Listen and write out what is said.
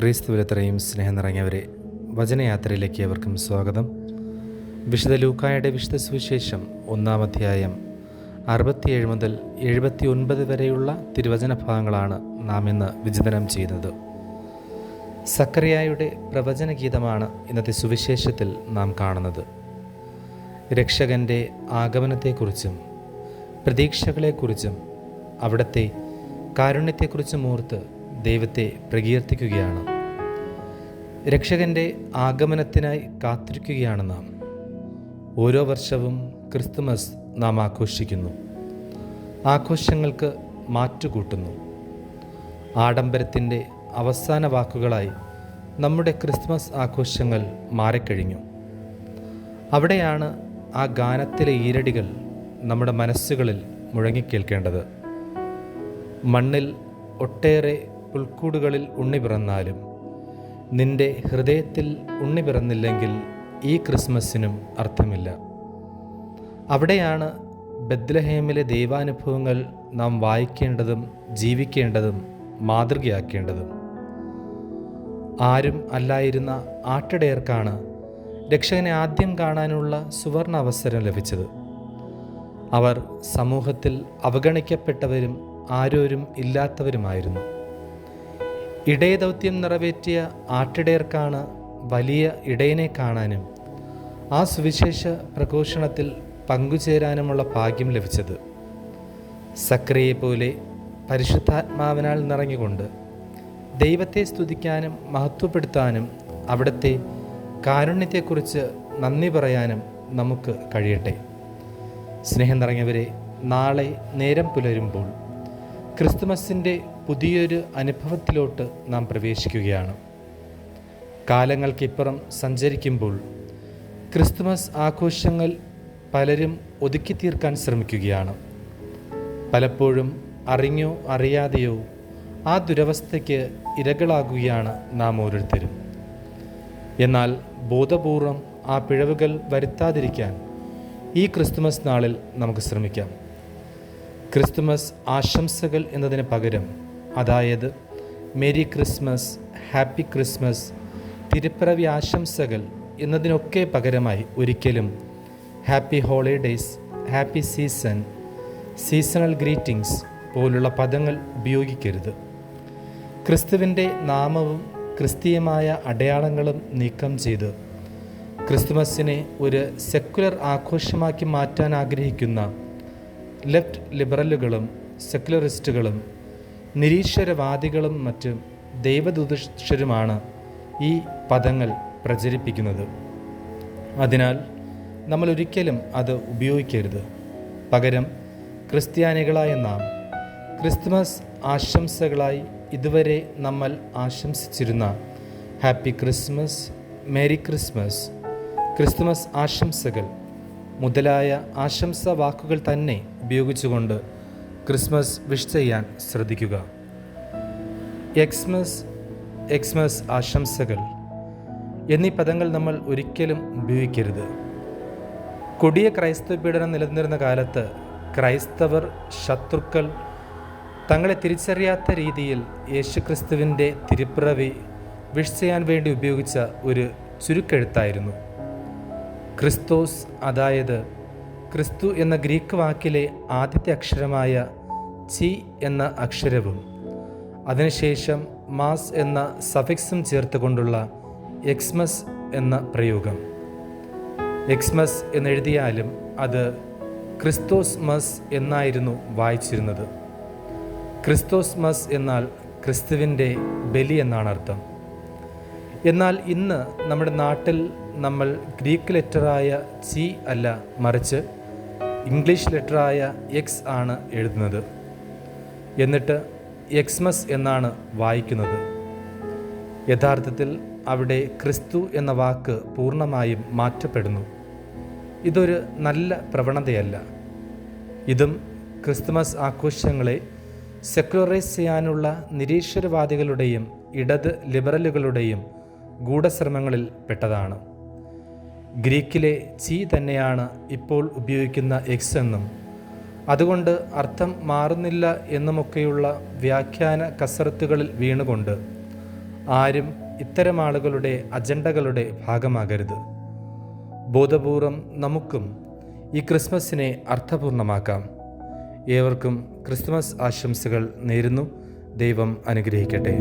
ക്രിസ്തുവിലത്രയും സ്നേഹം നിറഞ്ഞവരെ വചനയാത്രയിലേക്ക് അവർക്കും സ്വാഗതം. വിശുദ്ധ ലൂക്കായുടെ വിശുദ്ധ സുവിശേഷം ഒന്നാം അധ്യായം അറുപത്തിയേഴ് മുതൽ എഴുപത്തി ഒൻപത് വരെയുള്ള തിരുവചന ഭാഗങ്ങളാണ് നാം ഇന്ന് വിചിന്തനം ചെയ്യുന്നത്. സക്കറിയായുടെ പ്രവചന ഗീതമാണ് ഇന്നത്തെ സുവിശേഷത്തിൽ നാം കാണുന്നത്. രക്ഷകന്റെ ആഗമനത്തെക്കുറിച്ചും പ്രതീക്ഷകളെക്കുറിച്ചും അവിടുത്തെ കാരുണ്യത്തെക്കുറിച്ചും ഓർത്ത് ദൈവത്തെ പ്രകീർത്തിക്കുകയാണ്. രക്ഷകന്റെ ആഗമനത്തിനായി കാത്തിരിക്കുകയാണ് നാം. ഓരോ വർഷവും ക്രിസ്തുമസ് നാം ആഘോഷിക്കുന്നു. ആഘോഷങ്ങൾക്ക് മാറ്റുകൂട്ടുന്നു. ആഡംബരത്തിന്റെ അവസാന വാക്കുകളായി നമ്മുടെ ക്രിസ്മസ് ആഘോഷങ്ങൾ മാറിക്കഴിഞ്ഞു. അവിടെയാണ് ആ ഗാനത്തിലെ ഈരടികൾ നമ്മുടെ മനസ്സുകളിൽ മുഴങ്ങിക്കേൾക്കേണ്ടത്. മണ്ണിൽ ഒട്ടേറെ പുൽക്കൂടുകളിൽ ഉണ്ണി പിറന്നാലും നിന്റെ ഹൃദയത്തിൽ ഉണ്ണി പിറന്നില്ലെങ്കിൽ ഈ ക്രിസ്മസിനും അർത്ഥമില്ല. അവിടെയാണ് ബദ്ലഹേമിലെ ദൈവാനുഭവങ്ങൾ നാം വായിക്കേണ്ടതും ജീവിക്കേണ്ടതും മാതൃകയാക്കേണ്ടതും. ആരും അല്ലായിരുന്ന ആട്ടിടയർക്കാണ് രക്ഷകനെ ആദ്യം കാണാനുള്ള സുവർണ അവസരം ലഭിച്ചത്. അവർ സമൂഹത്തിൽ അവഗണിക്കപ്പെട്ടവരും ആരോരും ഇല്ലാത്തവരുമായിരുന്നു. ഇടയദൗത്യം നിറവേറ്റിയ ആട്ടിടയർക്കാണ് വലിയ ഇടയനെ കാണാനും ആ സുവിശേഷ പ്രഘോഷണത്തിൽ പങ്കുചേരാനുമുള്ള ഭാഗ്യം ലഭിച്ചത്. സക്രിയെ പോലെ പരിശുദ്ധാത്മാവിനാൽ നിറഞ്ഞുകൊണ്ട് ദൈവത്തെ സ്തുതിക്കാനും മഹത്വപ്പെടുത്താനും അവിടുത്തെ കാരുണ്യത്തെക്കുറിച്ച് നന്ദി പറയാനും നമുക്ക് കഴിയട്ടെ. സ്നേഹം നിറഞ്ഞവരെ നാളെ നേരം പുലരുമ്പോൾ ക്രിസ്തുമസിന്റെ പുതിയൊരു അനുഭവത്തിലോട്ട് നാം പ്രവേശിക്കുകയാണ്. കാലങ്ങൾക്കിപ്പുറം സഞ്ചരിക്കുമ്പോൾ ക്രിസ്തുമസ് ആഘോഷങ്ങൾ പലരും ഒതുക്കി തീർക്കാൻ ശ്രമിക്കുകയാണ്. പലപ്പോഴും അറിഞ്ഞോ അറിയാതെയോ ആ ദുരവസ്ഥയ്ക്ക് ഇരകളാകുകയാണ് നാം ഓരോരുത്തരും. എന്നാൽ ബോധപൂർവം ആ പിഴവുകൾ വരുത്താതിരിക്കാൻ ഈ ക്രിസ്തുമസ് നാളിൽ നമുക്ക് ശ്രമിക്കാം. ക്രിസ്തുമസ് ആശംസകൾ എന്നതിന് പകരം അതായത് മെരി ക്രിസ്മസ് ഹാപ്പി ക്രിസ്മസ് തിരുപ്പിറവി ആശംസകൾ എന്നതിനൊക്കെ പകരമായി ഒരിക്കലും happy holidays happy season seasonal greetings പോലുള്ള പദങ്ങൾ ഉപയോഗിക്കരുത്. ക്രിസ്തുവിന്റെ നാമവും ക്രിസ്തീയമായ അടയാളങ്ങളും നീക്കം ചെയ്ത് ക്രിസ്തുമസിനെ ഒരു സെക്കുലർ ആഘോഷമാക്കി മാറ്റാൻ ആഗ്രഹിക്കുന്ന ലെഫ്റ്റ് ലിബറലുകളും സെക്കുലറിസ്റ്റുകളും നിരീശ്വരവാദികളും മറ്റ് ദൈവദുദുഷരുമാണ് ഈ പദങ്ങൾ പ്രചരിപ്പിക്കുന്നത്. അതിനാൽ നമ്മൾ ഒരിക്കലും അത് ഉപയോഗിക്കരുത്. പകരം ക്രിസ്ത്യാനികളായ നാം ക്രിസ്തുമസ് ആശംസകളായി ഇതുവരെ നമ്മൾ ആശംസിച്ചിരുന്ന happy Christmas merry Christmas Christmas ആശംസകൾ മുതലായ ആശംസ വാക്കുകൾ തന്നെ ഉപയോഗിച്ചുകൊണ്ട് ക്രിസ്മസ് വിഷ് ചെയ്യാൻ ശ്രദ്ധിക്കുക. എക്സ്മസ് എക്സ്മസ് ആശംസകൾ. എന്നീ പദങ്ങൾ നമ്മൾ ഒരിക്കലും ഉപയോഗിക്കരുത്. കൊടിയ ക്രൈസ്തവ പീഡനം നിലനിന്നിരുന്ന കാലത്ത് ക്രൈസ്തവർ ശത്രുക്കൾ തങ്ങളെ തിരിച്ചറിയാത്ത രീതിയിൽ യേശുക്രിസ്തുവിന്റെ തിരുപ്പിറവി വിഷ് ചെയ്യാൻ വേണ്ടി ഉപയോഗിച്ച ഒരു ചുരുക്കെഴുത്തായിരുന്നു. ക്രിസ്തോസ് അതായത് ക്രിസ്തു എന്ന ഗ്രീക്ക് വാക്കിലെ ആദ്യത്തെ അക്ഷരമായ ചി എന്ന അക്ഷരവും അതിനുശേഷം മാസ് എന്ന സഫിക്സും ചേർത്തുകൊണ്ടുള്ള എക്സ്മസ് എന്ന പ്രയോഗം. എക്സ്മസ് എന്നെഴുതിയാലും അത് ക്രിസ്തോസ് മസ് എന്നായിരുന്നു വായിച്ചിരുന്നത്. ക്രിസ്തോസ് മസ് എന്നാൽ ക്രിസ്തുവിന്റെ ബലി എന്നാണ് അർത്ഥം. എന്നാൽ ഇന്ന് നമ്മുടെ നാട്ടിൽ നമ്മൾ ഗ്രീക്ക് ലെറ്ററായ ചി അല്ല മറിച്ച് ഇംഗ്ലീഷ് ലെറ്ററായ എക്സ് ആണ് എഴുതുന്നത്. എന്നിട്ട് എക്സ്മസ് എന്നാണ് വായിക്കുന്നത്. യഥാർത്ഥത്തിൽ അവിടെ ക്രിസ്തു എന്ന വാക്ക് പൂർണമായും മാറ്റപ്പെടുന്നു. ഇതൊരു നല്ല പ്രവണതയല്ല. ഇതും ക്രിസ്തുമസ് ആഘോഷങ്ങളെ സെക്യുലറൈസ് ചെയ്യാനുള്ള നിരീശ്വരവാദികളുടെയും ഇടത് ലിബറലുകളുടെയും ഗൂഢശ്രമങ്ങളിൽ പെട്ടതാണ്. ഗ്രീക്കിലെ ചി തന്നെയാണ് ഇപ്പോൾ ഉപയോഗിക്കുന്ന എക്സ് എന്നും അതുകൊണ്ട് അർത്ഥം മാറുന്നില്ല എന്നുമൊക്കെയുള്ള വ്യാഖ്യാന കസരത്തുകളിൽ വീണുകൊണ്ട് ആരും ഇത്തരം ആളുകളുടെ അജണ്ടകളുടെ ഭാഗമാകരുത്. ബോധപൂർവം നമുക്കും ഈ ക്രിസ്മസിനെ അർത്ഥപൂർണമാക്കാം. ഏവർക്കും ക്രിസ്മസ് ആശംസകൾ നേരുന്നു. ദൈവം അനുഗ്രഹിക്കട്ടെ.